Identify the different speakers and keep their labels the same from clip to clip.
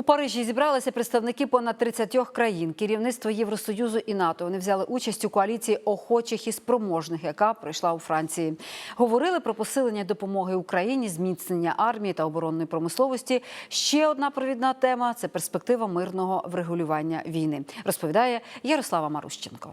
Speaker 1: У Парижі зібралися представники понад 30 країн, керівництво Євросоюзу і НАТО. Вони взяли участь у коаліції охочих і спроможних, яка пройшла у Франції. Говорили про посилення допомоги Україні, зміцнення армії та оборонної промисловості. Ще одна провідна тема це перспектива мирного врегулювання війни. Розповідає Ярослава Марущенко.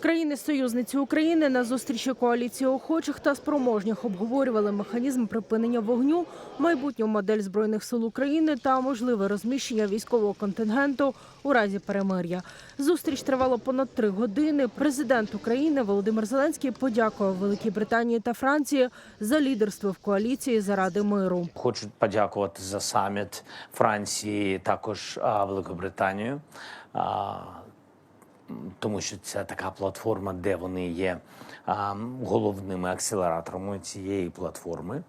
Speaker 2: Країни-союзниці України на зустрічі коаліції охочих та спроможних обговорювали механізм припинення вогню, майбутню модель збройних сил України та можливе розміщення військового контингенту у разі перемир'я. Зустріч тривала понад три години. Президент України Володимир Зеленський подякував Великій Британії та Франції за лідерство в коаліції заради миру.
Speaker 3: Хочу подякувати за саміт Франції, також Великобританію, тому що це така платформа, де вони є головними акселераторами цієї платформи.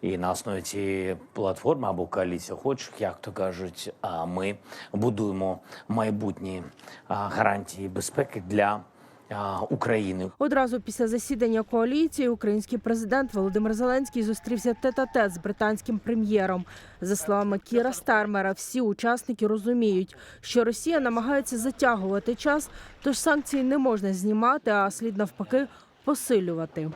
Speaker 3: І на основі цієї платформи або коаліції охочих, як то кажуть, ми будуємо майбутні гарантії безпеки для України.
Speaker 2: Одразу після засідання коаліції український президент Володимир Зеленський зустрівся тет-а-тет з британським прем'єром. За словами Кіра Стармера, всі учасники розуміють, що Росія намагається затягувати час, тож санкції не можна знімати, а слід навпаки посилювати.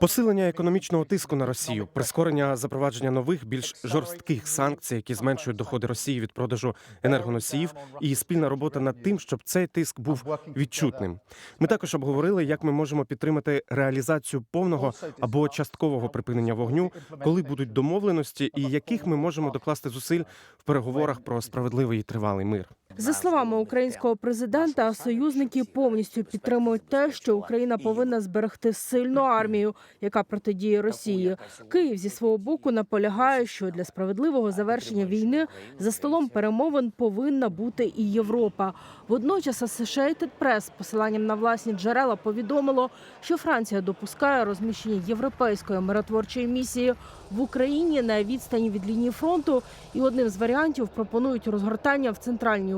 Speaker 4: Посилення економічного тиску на Росію, прискорення запровадження нових більш жорстких санкцій, які зменшують доходи Росії від продажу енергоносіїв, і спільна робота над тим, щоб цей тиск був відчутним. Ми також обговорили, як ми можемо підтримати реалізацію повного або часткового припинення вогню, коли будуть домовленості, і яких ми можемо докласти зусиль в переговорах про справедливий і тривалий мир.
Speaker 2: За словами українського президента, союзники повністю підтримують те, що Україна повинна зберегти сильну армію, яка протидіє Росії. Київ зі свого боку наполягає, що для справедливого завершення війни за столом перемовин повинна бути і Європа. Водночас Associated Press з посиланням на власні джерела повідомило, що Франція допускає розміщення європейської миротворчої місії в Україні на відстані від лінії фронту, і одним з варіантів пропонують розгортання в центральній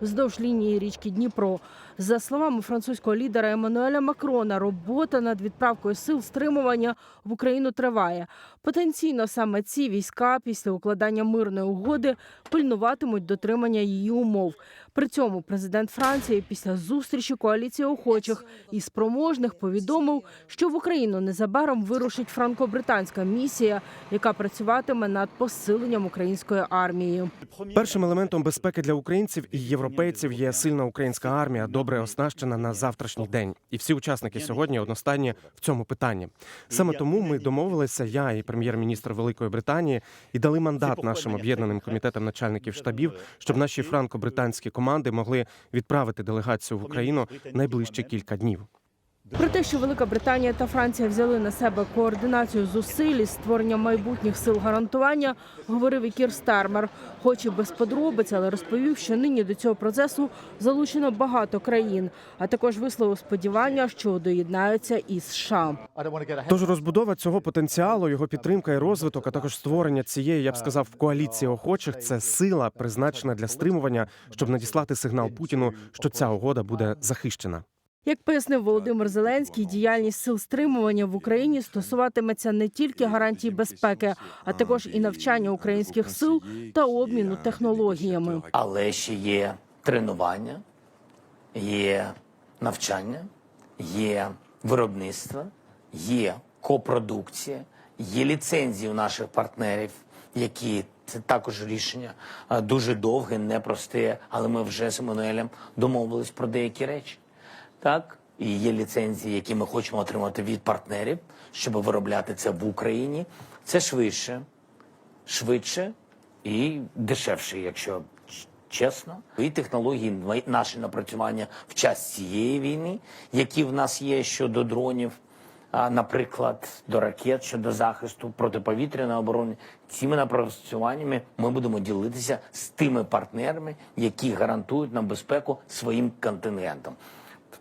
Speaker 2: вздовж лінії річки Дніпро. За словами французького лідера Еммануеля Макрона, робота над відправкою сил стримування в Україну триває. Потенційно саме ці війська після укладання мирної угоди пильнуватимуть дотримання її умов. При цьому президент Франції після зустрічі коаліції охочих і спроможних повідомив, що в Україну незабаром вирушить франко-британська місія, яка працюватиме над посиленням української армії.
Speaker 4: Першим елементом безпеки для українців і європейців є сильна українська армія, добре оснащена на завтрашній день. І всі учасники сьогодні одностайні в цьому питанні. Саме тому ми домовилися, я і прем'єр-міністр Великої Британії, і дали мандат нашим об'єднаним комітетам начальників штабів, щоб наші франко-британські команди могли відправити делегацію в Україну найближчі кілька днів.
Speaker 2: Про те, що Велика Британія та Франція взяли на себе координацію зусиль із створення майбутніх сил гарантування, говорив і Кір Стармер, хоч і без подробиць, але розповів, що нині до цього процесу залучено багато країн, а також висловив сподівання, що доєднаються і США.
Speaker 4: Тож розбудова цього потенціалу, його підтримка і розвиток, а також створення цієї, я б сказав, коаліції охочих це сила, призначена для стримування, щоб надіслати сигнал Путіну, що ця угода буде захищена.
Speaker 2: Як пояснив Володимир Зеленський, діяльність сил стримування в Україні стосуватиметься не тільки гарантій безпеки, а також і навчання українських сил та обміну технологіями.
Speaker 3: Але ще є тренування, є навчання, є виробництво, є копродукція, є ліцензії у наших партнерів, які це також рішення дуже довге, непросте, але ми вже з Еммануелем домовились про деякі речі. Так, і є ліцензії, які ми хочемо отримати від партнерів, щоб виробляти це в Україні. Це швидше, швидше і дешевше, якщо чесно. І технології наші напрацювання в час цієї війни, які в нас є щодо дронів, наприклад, до ракет щодо захисту протиповітряної оборони. Цими напрацюваннями ми будемо ділитися з тими партнерами, які гарантують нам безпеку своїм контингентом,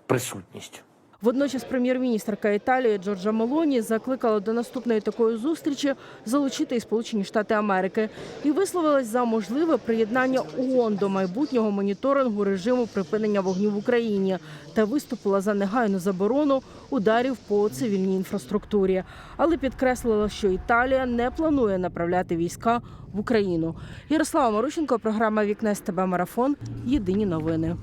Speaker 3: присутністю.
Speaker 2: Водночас прем'єр-міністрка Італії Джорджа Мелоні закликала до наступної такої зустрічі залучити і Сполучені Штати Америки і висловилась за можливе приєднання ООН до майбутнього моніторингу режиму припинення вогню в Україні та виступила за негайну заборону ударів по цивільній інфраструктурі, але підкреслила, що Італія не планує направляти війська в Україну. Ярослава Марущенко, програма Вікне з тебе марафон. Єдині новини.